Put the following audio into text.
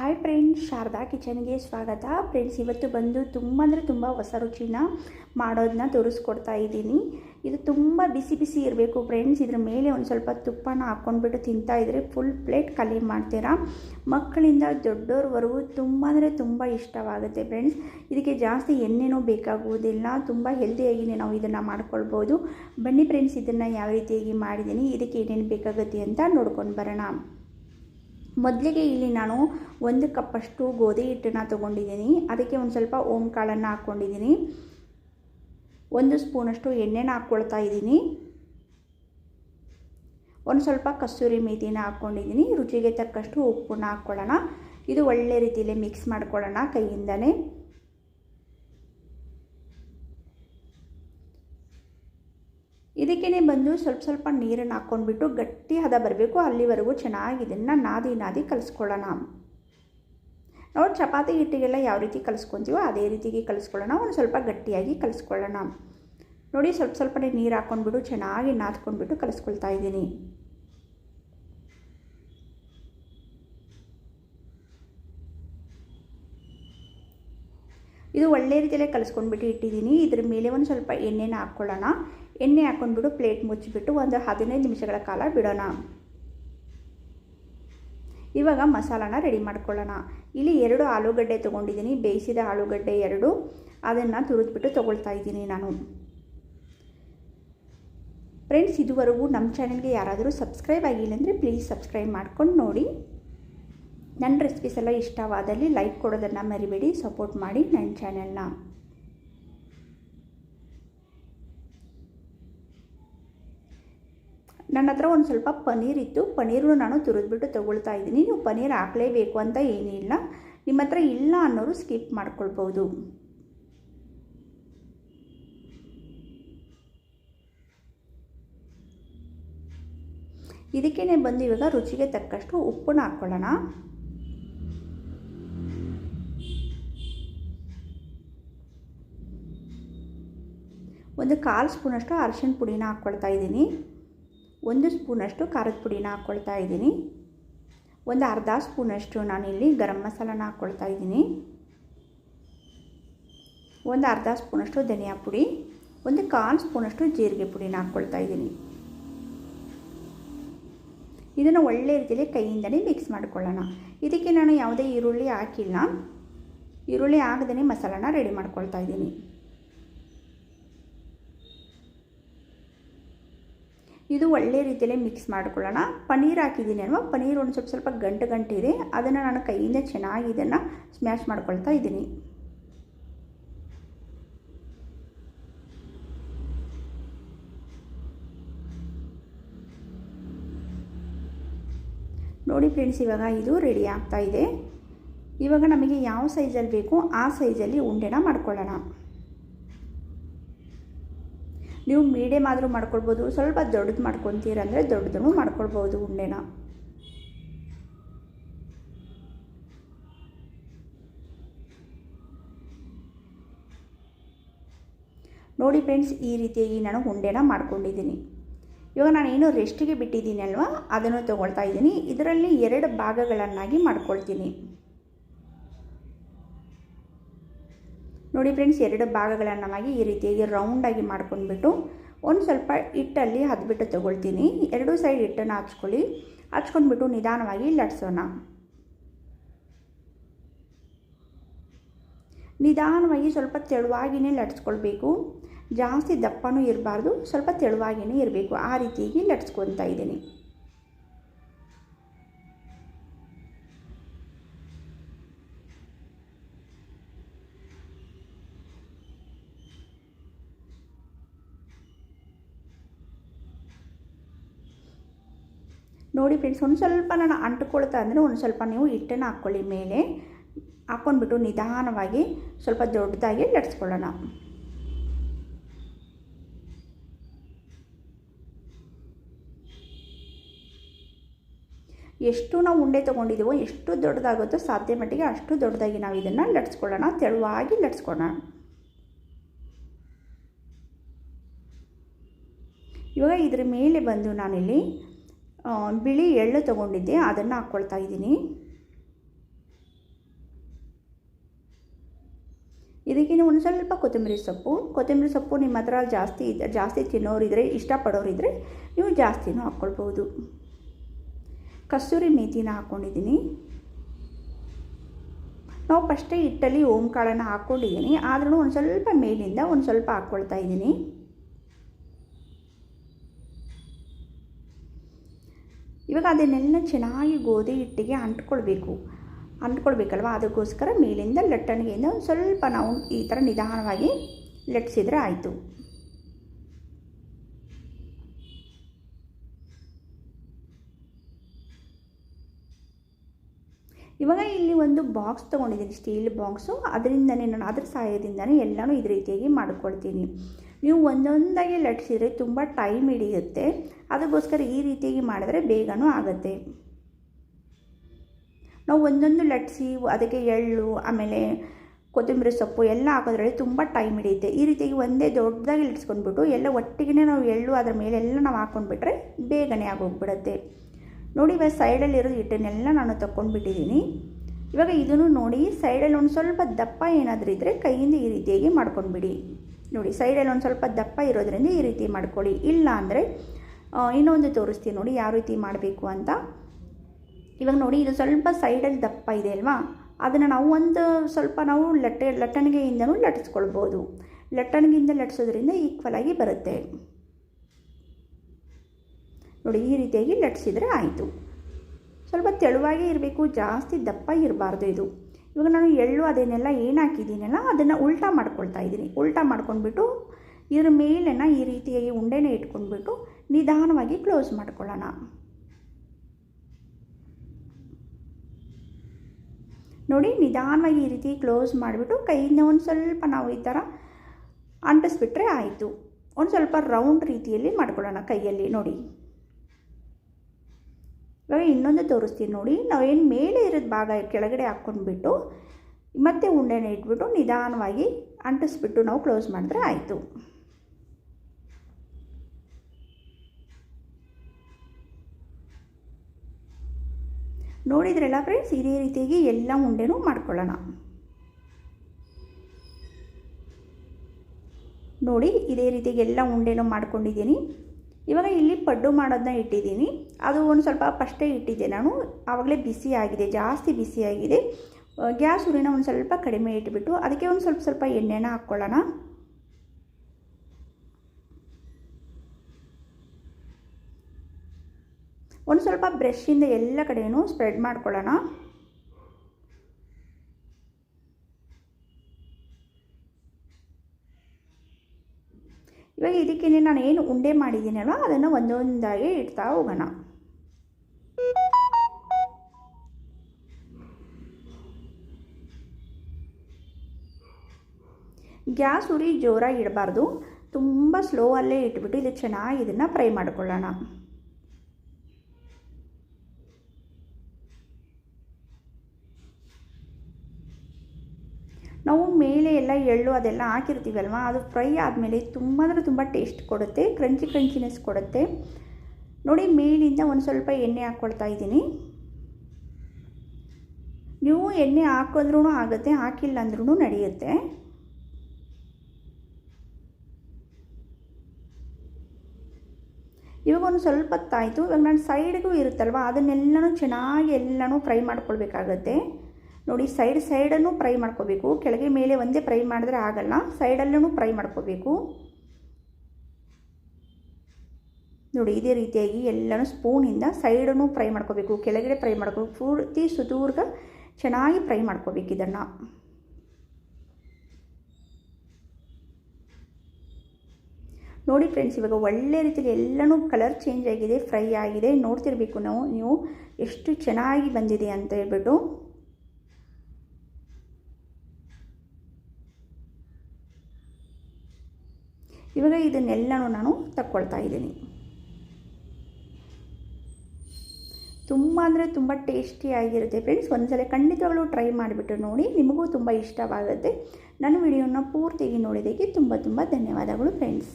Hi friends Sharada ಕಿಚನ್ಗೆ ಸ್ವಾಗತ. Friends ಇವತ್ತು ಬಂದು ತುಂಬ ಅಂದರೆ ತುಂಬ ಹೊಸ ರುಚಿನ ಮಾಡೋದನ್ನ ತೋರಿಸ್ಕೊಡ್ತಾ ಇದ್ದೀನಿ. ಇದು ತುಂಬ ಬಿಸಿ ಬಿಸಿ ಇರಬೇಕು ಫ್ರೆಂಡ್ಸ್ ಇದ್ರ ಮೇಲೆ ಒಂದು ಸ್ವಲ್ಪ ತುಪ್ಪನ ಹಾಕ್ಕೊಂಡ್ಬಿಟ್ಟು ತಿಂತಾ ಇದ್ದರೆ ಫುಲ್ ಪ್ಲೇಟ್ ಖಾಲಿ ಮಾಡ್ತೀರಾ? ಮಕ್ಕಳಿಂದ ದೊಡ್ಡೋರ್ವರೆಗೂ ತುಂಬ ಅಂದರೆ ತುಂಬ ಇಷ್ಟವಾಗುತ್ತೆ ಫ್ರೆಂಡ್ಸ್ ಇದಕ್ಕೆ ಜಾಸ್ತಿ ಎಣ್ಣೆನೂ ಬೇಕಾಗುವುದಿಲ್ಲ. ತುಂಬ ಹೆಲ್ದಿಯಾಗಿಯೇ ನಾವು ಇದನ್ನು ಮಾಡ್ಕೊಳ್ಬೋದು. ಬನ್ನಿ ಫ್ರೆಂಡ್ಸ್ ಇದನ್ನು ಯಾವ ರೀತಿಯಾಗಿ ಮಾಡಿದ್ದೀನಿ, ಇದಕ್ಕೆ ಏನೇನು ಬೇಕಾಗುತ್ತೆ ಅಂತ ನೋಡ್ಕೊಂಡು ಬರೋಣ. ಮೊದಲಿಗೆ ಇಲ್ಲಿ ನಾನು ಒಂದು ಕಪ್ಪಷ್ಟು ಗೋಧಿ ಹಿಟ್ಟನ್ನು ತೊಗೊಂಡಿದ್ದೀನಿ. ಅದಕ್ಕೆ ಒಂದು ಸ್ವಲ್ಪ ಓಂ ಕಾಳನ್ನು ಹಾಕ್ಕೊಂಡಿದ್ದೀನಿ ಒಂದು ಸ್ಪೂನಷ್ಟು ಎಣ್ಣೆನ ಹಾಕ್ಕೊಳ್ತಾ ಇದ್ದೀನಿ. ಒಂದು ಸ್ವಲ್ಪ ಕಸ್ತೂರಿ ಮೇಥಿನ ಹಾಕ್ಕೊಂಡಿದ್ದೀನಿ ರುಚಿಗೆ ತಕ್ಕಷ್ಟು ಉಪ್ಪನ್ನ ಹಾಕ್ಕೊಳ್ಳೋಣ ಇದು ಒಳ್ಳೆ ರೀತಿಯಲ್ಲಿ ಮಿಕ್ಸ್ ಮಾಡ್ಕೊಳ್ಳೋಣ ಕೈಯಿಂದನೇ. ಇದಕ್ಕೇ ಬಂದು ಸ್ವಲ್ಪ ಸ್ವಲ್ಪ ನೀರನ್ನು ಹಾಕ್ಕೊಂಡ್ಬಿಟ್ಟು ಗಟ್ಟಿ ಹದ ಬರಬೇಕು. ಅಲ್ಲಿವರೆಗೂ ಚೆನ್ನಾಗಿ ಇದನ್ನು ನಾದಿ ನಾದಿ ಕಲಿಸ್ಕೊಳ್ಳೋಣ. ನಾವು ಚಪಾತಿ ಹಿಟ್ಟಿಗೆಲ್ಲ ಯಾವ ರೀತಿ ಕಲಿಸ್ಕೊತೀವೋ ಅದೇ ರೀತಿಗೆ ಕಲಿಸ್ಕೊಳ್ಳೋಣ. ಒಂದು ಸ್ವಲ್ಪ ಗಟ್ಟಿಯಾಗಿ ಕಲಿಸ್ಕೊಳ್ಳೋಣ. ನೋಡಿ, ಸ್ವಲ್ಪ ಸ್ವಲ್ಪನೇ ನೀರು ಹಾಕ್ಕೊಂಡ್ಬಿಟ್ಟು ಚೆನ್ನಾಗಿ ನಾದ್ಕೊಂಡ್ಬಿಟ್ಟು ಕಲಿಸ್ಕೊಳ್ತಾ ಇದ್ದೀನಿ. ಇದು ಒಳ್ಳೆ ರೀತಿಯಲ್ಲೇ ಕಲಿಸ್ಕೊಂಡ್ಬಿಟ್ಟು ಇಟ್ಟಿದ್ದೀನಿ. ಇದ್ರ ಮೇಲೆ ಒಂದು ಸ್ವಲ್ಪ ಎಣ್ಣೆನ ಹಾಕ್ಕೊಳ್ಳೋಣ. ಎಣ್ಣೆ ಹಾಕೊಂಡ್ಬಿಟ್ಟು ಪ್ಲೇಟ್ ಮುಚ್ಚಿಬಿಟ್ಟು ಒಂದು ಹದಿನೈದು ನಿಮಿಷಗಳ ಕಾಲ ಬಿಡೋಣ. ಇವಾಗ ಮಸಾಲಾನ ರೆಡಿ ಮಾಡ್ಕೊಳ್ಳೋಣ. ಇಲ್ಲಿ ಎರಡು ಆಲೂಗಡ್ಡೆ ತೊಗೊಂಡಿದ್ದೀನಿ, ಬೇಯಿಸಿದ ಆಲೂಗಡ್ಡೆ ಎರಡು. ಅದನ್ನು ತುರಿದ್ಬಿಟ್ಟು ತೊಗೊಳ್ತಾ ಇದ್ದೀನಿ ನಾನು. ಫ್ರೆಂಡ್ಸ್ ಇದುವರೆಗೂ ನಮ್ಮ ಚಾನಲ್ಗೆ ಯಾರಾದರೂ ಸಬ್ಸ್ಕ್ರೈಬ್ ಆಗಿಲ್ಲ ಅಂದರೆ ಪ್ಲೀಸ್ ಸಬ್ಸ್ಕ್ರೈಬ್ ಮಾಡ್ಕೊಂಡು ನೋಡಿ. ನನ್ನ ರೆಸಿಪೀಸ್ ಎಲ್ಲ ಇಷ್ಟವಾದಲ್ಲಿ ಲೈಕ್ ಕೊಡೋದನ್ನು ಮರಿಬೇಡಿ ಸಪೋರ್ಟ್ ಮಾಡಿ ನನ್ನ ಚಾನೆಲ್ನ. ನನ್ನ ಹತ್ರ ಒಂದು ಸ್ವಲ್ಪ ಪನೀರ್ ಇತ್ತು. ಪನ್ನೀರು ನಾನು ತುರಿದ್ಬಿಟ್ಟು ತೊಗೊಳ್ತಾ ಇದ್ದೀನಿ. ನೀವು ಪನೀರ್ ಹಾಕಲೇಬೇಕು ಅಂತ ಏನಿಲ್ಲ ನಿಮ್ಮ ಹತ್ರ ಇಲ್ಲ ಅನ್ನೋರು ಸ್ಕಿಪ್ ಮಾಡ್ಕೊಳ್ಬೋದು. ಇದಕ್ಕೇ ಬಂದು ಇವಾಗ ರುಚಿಗೆ ತಕ್ಕಷ್ಟು ಉಪ್ಪನ್ನ ಹಾಕ್ಕೊಳ್ಳೋಣ. ಒಂದು ಕಾಲು ಸ್ಪೂನಷ್ಟು ಅರಶಿನ ಪುಡಿನ ಹಾಕ್ಕೊಳ್ತಾ ಇದ್ದೀನಿ. ಒಂದು ಸ್ಪೂನಷ್ಟು ಖಾರದ ಪುಡಿನ ಹಾಕ್ಕೊಳ್ತಾ ಇದ್ದೀನಿ. ಒಂದು ಅರ್ಧ ಸ್ಪೂನಷ್ಟು ನಾನಿಲ್ಲಿ ಗರಂ ಮಸಾಲನ ಹಾಕ್ಕೊಳ್ತಾ ಇದ್ದೀನಿ. ಒಂದು ಅರ್ಧ ಸ್ಪೂನಷ್ಟು ಧನಿಯಾ ಪುಡಿ, ಒಂದು ಕಾಲು ಸ್ಪೂನಷ್ಟು ಜೀರಿಗೆ ಪುಡಿನ ಹಾಕ್ಕೊಳ್ತಾ ಇದ್ದೀನಿ. ಇದನ್ನು ಒಳ್ಳೆ ರೀತಿಯಲ್ಲಿ ಕೈಯಿಂದಲೇ ಮಿಕ್ಸ್ ಮಾಡ್ಕೊಳ್ಳೋಣ. ಇದಕ್ಕೆ ನಾನು ಯಾವುದೇ ಈರುಳ್ಳಿ ಹಾಕಿಲ್ಲ. ಈರುಳ್ಳಿ ಹಾಕದೇ ಮಸಾಲಾನ ರೆಡಿ ಮಾಡ್ಕೊಳ್ತಾ ಇದ್ದೀನಿ. ಇದು ಒಳ್ಳೆ ರೀತಿಯಲ್ಲಿ ಮಿಕ್ಸ್ ಮಾಡ್ಕೊಳ್ಳೋಣ. ಪನ್ನೀರ್ ಹಾಕಿದ್ದೀನಿ ಅಲ್ವಾ? ಪನ್ನೀರ್ ಒಂದು ಸ್ವಲ್ಪ ಸ್ವಲ್ಪ ಗಂಟು ಗಂಟು ಇದೆ. ಅದನ್ನು ನಾನು ಕೈಯಿಂದ ಚೆನ್ನಾಗಿ ಇದನ್ನು ಸ್ಮ್ಯಾಶ್ ಮಾಡ್ಕೊಳ್ತಾ ಇದ್ದೀನಿ. ನೋಡಿ ಫ್ರೆಂಡ್ಸ್ ಇವಾಗ ಇದು ರೆಡಿ ಆಗ್ತಾ ಇದೆ. ಇವಾಗ ನಮಗೆ ಯಾವ ಸೈಜಲ್ಲಿ ಬೇಕು, ಆ ಸೈಜಲ್ಲಿ ಉಂಡೆನ ಮಾಡ್ಕೊಳ್ಳೋಣ. ನೀವು ಮೀಡಿಯಮ್ ಆದರೂ ಮಾಡ್ಕೊಳ್ಬೋದು, ಸ್ವಲ್ಪ ದೊಡ್ಡದು ಮಾಡ್ಕೊತೀರಂದರೆ ದೊಡ್ಡದನ್ನು ಮಾಡ್ಕೊಳ್ಬೋದು ಉಂಡೆನ. ನೋಡಿ ಫ್ರೆಂಡ್ಸ್ ಈ ರೀತಿಯಾಗಿ ನಾನು ಉಂಡೆನ ಮಾಡ್ಕೊಂಡಿದ್ದೀನಿ. ಇವಾಗ ನಾನು ಏನು ರೆಸ್ಟಿಗೆ ಬಿಟ್ಟಿದ್ದೀನಿ ಅಲ್ವಾ? ಅದನ್ನು ತೊಗೊಳ್ತಾ ಇದ್ದೀನಿ. ಇದರಲ್ಲಿ ಎರಡು ಭಾಗಗಳನ್ನಾಗಿ ಮಾಡ್ಕೊಳ್ತೀನಿ. ನೋಡಿ ಫ್ರೆಂಡ್ಸ್, ಎರಡು ಭಾಗಗಳನ್ನು ನಾವಾಗಿ ಈ ರೀತಿಯಾಗಿ ರೌಂಡಾಗಿ ಮಾಡ್ಕೊಂಡ್ಬಿಟ್ಟು ಒಂದು ಸ್ವಲ್ಪ ಹಿಟ್ಟಲ್ಲಿ ಹದ್ಬಿಟ್ಟು ತೊಗೊಳ್ತೀನಿ. ಎರಡೂ ಸೈಡ್ ಹಿಟ್ಟನ್ನು ಹಚ್ಕೊಳ್ಳಿ ಹಚ್ಕೊಂಡ್ಬಿಟ್ಟು ನಿಧಾನವಾಗಿ ಲಟ್ಸೋಣ. ನಿಧಾನವಾಗಿ ಸ್ವಲ್ಪ ತೆಳುವಾಗಿಯೇ ಲಟ್ಸ್ಕೊಳ್ಬೇಕು. ಜಾಸ್ತಿ ದಪ್ಪನೂ ಇರಬಾರ್ದು, ಸ್ವಲ್ಪ ತೆಳುವಾಗಿಯೇ ಇರಬೇಕು. ಆ ರೀತಿಯಾಗಿ ಲಟ್ಸ್ಕೊತಾ ಇದ್ದೀನಿ. ನೋಡಿ ಫ್ರೆಂಡ್ಸ್ ಒಂದು ಸ್ವಲ್ಪ ನಾನು ಅಂಟ್ಕೊಳ್ತಾ ಅಂದರೆ ಒಂದು ಸ್ವಲ್ಪ ನೀವು ಹಿಟ್ಟನ್ನು ಹಾಕ್ಕೊಳ್ಳಿ ಮೇಲೆ. ಹಾಕ್ಕೊಂಡ್ಬಿಟ್ಟು ನಿಧಾನವಾಗಿ ಸ್ವಲ್ಪ ದೊಡ್ಡದಾಗಿ ಲಟ್ಸ್ಕೊಳ್ಳೋಣ ಎಷ್ಟು ನಾವು ಉಂಡೆ ತೊಗೊಂಡಿದ್ದೀವೋ ಎಷ್ಟು ದೊಡ್ಡದಾಗುತ್ತೋ ಸಾಧ್ಯ ಮಟ್ಟಿಗೆ ಅಷ್ಟು ದೊಡ್ಡದಾಗಿ ನಾವು ಇದನ್ನು ಲಟ್ಸ್ಕೊಳ್ಳೋಣ ತೆಳುವಾಗಿ ಲಟ್ಸ್ಕೊಳ್ಳೋಣ ಇವಾಗ ಇದ್ರ ಮೇಲೆ ಬಂದು ನಾನಿಲ್ಲಿ ಬಿಳಿ ಎಳ್ಳು ತಗೊಂಡಿದ್ದೆ, ಅದನ್ನು ಹಾಕ್ಕೊಳ್ತಾ ಇದ್ದೀನಿ. ಇದಕ್ಕಿಂತ ಒಂದು ಸ್ವಲ್ಪ ಕೊತ್ತಂಬರಿ ಸೊಪ್ಪು. ಕೊತ್ತಂಬರಿ ಸೊಪ್ಪು ನಿಮ್ಮ ಹತ್ರ ಜಾಸ್ತಿ ಜಾಸ್ತಿ ತಿನ್ನೋರಿದ್ರೆ ಇಷ್ಟಪಡೋರಿದ್ದರೆ ನೀವು ಜಾಸ್ತಿನೂ ಹಾಕ್ಕೊಳ್ಬೋದು ಕಸ್ತೂರಿ ಮೇಥಿನ ಹಾಕ್ಕೊಂಡಿದ್ದೀನಿ ನಾವು ಫಸ್ಟೇ ಹಿಟ್ಟಲ್ಲಿ ಓಂಕಾಳನ್ನು ಹಾಕ್ಕೊಂಡಿದ್ದೀನಿ ಆದ್ರೂ ಒಂದು ಸ್ವಲ್ಪ ಮೇಲಿಂದ ಒಂದು ಸ್ವಲ್ಪ ಹಾಕ್ಕೊಳ್ತಾ ಇದ್ದೀನಿ. ಇವಾಗ ಅದನ್ನೆಲ್ಲ ಚೆನ್ನಾಗಿ ಗೋಧಿ ಹಿಟ್ಟಿಗೆ ಅಂಟ್ಕೊಳ್ಬೇಕು. ಅಂಟ್ಕೊಳ್ಬೇಕಲ್ವ? ಅದಕ್ಕೋಸ್ಕರ ಮೇಲಿಂದ ಲಟ್ಟಣಿಗೆಯಿಂದ ಒಂದು ಸ್ವಲ್ಪ ನಾವು ಈ ಥರ ನಿಧಾನವಾಗಿ ಲಟ್ಟಿಸಿದ್ರೆ ಆಯಿತು. ಇವಾಗ ಇಲ್ಲಿ ಒಂದು ಬಾಕ್ಸ್ ತೊಗೊಂಡಿದ್ದೀನಿ ಸ್ಟೀಲ್ ಬಾಕ್ಸು ಅದರಿಂದನೇ ನಾನು, ಅದ್ರ ಸಹಾಯದಿಂದನೇ ಎಲ್ಲನೂ ಇದೇ ರೀತಿಯಾಗಿ ಮಾಡ್ಕೊಳ್ತೀನಿ. ನೀವು ಒಂದೊಂದಾಗಿ ಲಟ್ಟಿಸಿದರೆ ತುಂಬ ಟೈಮ್ ಹಿಡಿಯುತ್ತೆ. ಅದಕ್ಕೋಸ್ಕರ ಈ ರೀತಿಯಾಗಿ ಮಾಡಿದ್ರೆ ಬೇಗನೂ ಆಗುತ್ತೆ. ನಾವು ಒಂದೊಂದು ಲಟ್ಟಿಸಿ, ಅದಕ್ಕೆ ಎಳ್ಳು, ಆಮೇಲೆ ಕೊತ್ತಂಬರಿ ಸೊಪ್ಪು ಎಲ್ಲ ಹಾಕೋದ್ರಲ್ಲಿ ತುಂಬ ಟೈಮ್ ಹಿಡಿಯುತ್ತೆ. ಈ ರೀತಿಯಾಗಿ ಒಂದೇ ದೊಡ್ಡದಾಗಿ ಲಟ್ಸ್ಕೊಂಡ್ಬಿಟ್ಟು ಎಲ್ಲ ಒಟ್ಟಿಗೆ ನಾವು ಎಳ್ಳು ಅದರ ಮೇಲೆ ಎಲ್ಲ ನಾವು ಹಾಕ್ಕೊಂಡ್ಬಿಟ್ರೆ ಬೇಗನೆ ಆಗೋಗ್ಬಿಡುತ್ತೆ. ನೋಡಿ ಇವಾಗ ಸೈಡಲ್ಲಿರೋ ಹಿಟ್ಟನ್ನೆಲ್ಲ ನಾನು ತಗೊಂಡ್ಬಿಟ್ಟಿದ್ದೀನಿ ಇವಾಗ ಇದನ್ನು ನೋಡಿ ಸೈಡಲ್ಲಿ ಒಂದು ಸ್ವಲ್ಪ ದಪ್ಪ ಏನಾದರೂ ಇದ್ದರೆ ಕೈಯಿಂದ ಈ ರೀತಿಯಾಗಿ ಮಾಡ್ಕೊಂಡ್ಬಿಡಿ. ನೋಡಿ ಸೈಡಲ್ಲಿ ಒಂದು ಸ್ವಲ್ಪ ದಪ್ಪ ಇರೋದ್ರಿಂದ ಈ ರೀತಿ ಮಾಡ್ಕೊಳ್ಳಿ. ಇಲ್ಲ ಅಂದರೆ ಇನ್ನೊಂದು ತೋರಿಸ್ತೀನಿ ನೋಡಿ ಯಾವ ರೀತಿ ಮಾಡಬೇಕು ಅಂತ. ಇವಾಗ ನೋಡಿ, ಇದು ಸ್ವಲ್ಪ ಸೈಡಲ್ಲಿ ದಪ್ಪ ಇದೆ ಅಲ್ವಾ? ಅದನ್ನು ನಾವು ಒಂದು ಸ್ವಲ್ಪ ನಾವು ಲಟ್ಟೆ, ಲಟ್ಟಣಿಗೆಯಿಂದನೂ ಲಟ್ಟಿಸ್ಕೊಳ್ಬೋದು. ಲಟ್ಟಣಿಗೆಯಿಂದ ಲಟ್ಟಿಸೋದ್ರಿಂದ ಈಕ್ವಲ್ ಆಗಿ ಬರುತ್ತೆ. ನೋಡಿ, ಈ ರೀತಿಯಾಗಿ ಲಟ್ಟಿಸಿದರೆ ಆಯಿತು. ಸ್ವಲ್ಪ ತೆಳುವಾಗಿ ಇರಬೇಕು, ಜಾಸ್ತಿ ದಪ್ಪ ಇರಬಾರ್ದು ಇದು. ಇವಾಗ ನಾನು ಎಳ್ಳು ಅದನ್ನೆಲ್ಲ ಏನು ಹಾಕಿದ್ದೀನಲ್ಲ ಅದನ್ನು ಉಲ್ಟಾ ಮಾಡ್ಕೊಳ್ತಾ ಇದ್ದೀನಿ. ಉಲ್ಟಾ ಮಾಡ್ಕೊಂಡ್ಬಿಟ್ಟು ಇದ್ರ ಮೇಲೆನ ಈ ರೀತಿಯಾಗಿ ಉಂಡೆನ ಇಟ್ಕೊಂಡ್ಬಿಟ್ಟು ನಿಧಾನವಾಗಿ ಕ್ಲೋಸ್ ಮಾಡ್ಕೊಳ್ಳೋಣ. ನೋಡಿ, ನಿಧಾನವಾಗಿ ಈ ರೀತಿ ಕ್ಲೋಸ್ ಮಾಡಿಬಿಟ್ಟು ಕೈಯಿಂದ ಒಂದು ಸ್ವಲ್ಪ ನಾವು ಈ ಥರ ಅಂಟಿಸ್ಬಿಟ್ರೆ ಆಯಿತು. ಒಂದು ಸ್ವಲ್ಪ ರೌಂಡ್ ರೀತಿಯಲ್ಲಿ ಮಾಡ್ಕೊಳ್ಳೋಣ ಕೈಯಲ್ಲಿ, ನೋಡಿ. ಇವಾಗ ಇನ್ನೊಂದು ತೋರಿಸ್ತೀನಿ ನೋಡಿ. ನಾವು ಏನು ಮೇಲೆ ಇರೋದು ಭಾಗ ಕೆಳಗಡೆ ಹಾಕ್ಕೊಂಡ್ಬಿಟ್ಟು ಮತ್ತೆ ಉಂಡೆನ ಇಟ್ಬಿಟ್ಟು ನಿಧಾನವಾಗಿ ಅಂಟಿಸ್ಬಿಟ್ಟು ನಾವು ಕ್ಲೋಸ್ ಮಾಡಿದ್ರೆ ಆಯಿತು. ನೋಡಿದ್ರಲ್ಲ ಫ್ರೆಂಡ್ಸ್ ಇದೇ ರೀತಿಯಾಗಿ ಎಲ್ಲ ಉಂಡೆನೂ ಮಾಡ್ಕೊಳ್ಳೋಣ. ನೋಡಿ, ಇದೇ ರೀತಿಯಾಗಿ ಎಲ್ಲ ಉಂಡೆನೂ ಮಾಡ್ಕೊಂಡಿದ್ದೀನಿ. ಇವಾಗ ಇಲ್ಲಿ ಪಡ್ಡು ಮಾಡೋದನ್ನ ಇಟ್ಟಿದ್ದೀನಿ. ಅದು ಒಂದು ಸ್ವಲ್ಪ ಫಸ್ಟೇ ಇಟ್ಟಿದ್ದೆ ನಾನು. ಆವಾಗಲೇ ಆಗಿದೆ, ಜಾಸ್ತಿ ಬಿಸಿ ಆಗಿದೆ. ಗ್ಯಾಸ್ ಉರಿನ ಒಂದು ಸ್ವಲ್ಪ ಕಡಿಮೆ ಇಟ್ಬಿಟ್ಟು ಅದಕ್ಕೆ ಒಂದು ಸ್ವಲ್ಪ ಸ್ವಲ್ಪ ಎಣ್ಣೆನ ಹಾಕ್ಕೊಳ್ಳೋಣ. ಒಂದು ಸ್ವಲ್ಪ ಬ್ರಷಿಂದ ಎಲ್ಲ ಕಡೆಯೂ ಸ್ಪ್ರೆಡ್ ಮಾಡ್ಕೊಳ್ಳೋಣ. ಇವಾಗ ಇದಕ್ಕೆ ನಾನು ಏನು ಉಂಡೆ ಮಾಡಿದ್ದೀನಲ್ಲ ಅದನ್ನು ಒಂದೊಂದಾಗಿ ಇಡ್ತಾ ಹೋಗೋಣ. ಗ್ಯಾಸ್ ಉರಿ ಜೋರಾಗಿ ಇಡಬಾರ್ದು. ತುಂಬ ಸ್ಲೋ ಅಲ್ಲೇ ಇಟ್ಬಿಟ್ಟು ಇದು ಚೆನ್ನಾಗಿ ಇದನ್ನು ಫ್ರೈ ಮಾಡ್ಕೊಳ್ಳೋಣ. ನಾವು ಮೇಲೆ ಎಲ್ಲ ಎಳ್ಳು ಅದೆಲ್ಲ ಹಾಕಿರ್ತೀವಲ್ವ? ಅದು ಫ್ರೈ ಆದಮೇಲೆ ತುಂಬ ಅಂದರೆ ತುಂಬ ಟೇಸ್ಟ್ ಕೊಡುತ್ತೆ ಕ್ರಂಚಿ ಕ್ರಂಚಿನೆಸ್ ಕೊಡುತ್ತೆ. ನೋಡಿ, ಮೇಲಿಂದ ಒಂದು ಸ್ವಲ್ಪ ಎಣ್ಣೆ ಹಾಕ್ಕೊಳ್ತಾ ಇದ್ದೀನಿ. ನೀವು ಎಣ್ಣೆ ಹಾಕಿದ್ರೂ ಆಗುತ್ತೆ, ಹಾಕಿಲ್ಲ ಅಂದ್ರೂ ನಡೆಯುತ್ತೆ. ಇವಾಗ ಒಂದು ಸ್ವಲ್ಪ ಹೊತ್ತಾಯಿತು. ಇವಾಗ ನಾನು ಸೈಡ್ಗೂ ಇರುತ್ತಲ್ವ? ಅದನ್ನೆಲ್ಲನೂ ಚೆನ್ನಾಗಿ ಎಲ್ಲನೂ ಫ್ರೈ ಮಾಡ್ಕೊಳ್ಬೇಕಾಗತ್ತೆ. ನೋಡಿ ಸೈಡ್ ಸೈಡನ್ನು ಫ್ರೈ ಮಾಡ್ಕೋಬೇಕು. ಕೆಳಗೆ ಮೇಲೆ ಒಂದೇ ಫ್ರೈ ಮಾಡಿದ್ರೆ ಆಗಲ್ಲ. ಸೈಡಲ್ಲೂ ಫ್ರೈ ಮಾಡ್ಕೋಬೇಕು. ನೋಡಿ, ಇದೇ ರೀತಿಯಾಗಿ ಎಲ್ಲನೂ ಸ್ಪೂನಿಂದ ಸೈಡನ್ನು ಫ್ರೈ ಮಾಡ್ಕೋಬೇಕು. ಕೆಳಗಡೆ ಫ್ರೈ ಮಾಡ್ಕೋಬೇಕು. ಪೂರ್ತಿ ಸುದೂರ್ಗ ಚೆನ್ನಾಗಿ ಫ್ರೈ ಮಾಡ್ಕೋಬೇಕು ಇದನ್ನು. ನೋಡಿ ಫ್ರೆಂಡ್ಸ್ ಇವಾಗ ಒಳ್ಳೆ ರೀತಿಯಲ್ಲಿ ಎಲ್ಲನೂ ಕಲರ್ ಚೇಂಜ್ ಆಗಿದೆ ಫ್ರೈ ಆಗಿದೆ. ನೋಡ್ತಿರ್ಬೇಕು ನಾವು, ನೀವು ಎಷ್ಟು ಚೆನ್ನಾಗಿ ಬಂದಿದೆ ಅಂತ ಹೇಳ್ಬಿಟ್ಟು. ಇವಾಗ ಇದನ್ನೆಲ್ಲನೂ ನಾನು ತಕ್ಕೊಳ್ತಾ ಇದ್ದೀನಿ. ತುಂಬ ಅಂದರೆ ತುಂಬ ಟೇಸ್ಟಿಯಾಗಿರುತ್ತೆ ಫ್ರೆಂಡ್ಸ್ ಒಂದ್ಸಲ ಖಂಡಿತವಾಗ್ಲೂ ಟ್ರೈ ಮಾಡಿಬಿಟ್ಟು ನೋಡಿ, ನಿಮಗೂ ತುಂಬ ಇಷ್ಟವಾಗುತ್ತೆ. ನನ್ನ ವಿಡಿಯೋನ ಪೂರ್ತಿಯಾಗಿ ನೋಡಿದ್ದಕ್ಕೆ ತುಂಬ ತುಂಬ ಧನ್ಯವಾದಗಳು ಫ್ರೆಂಡ್ಸ್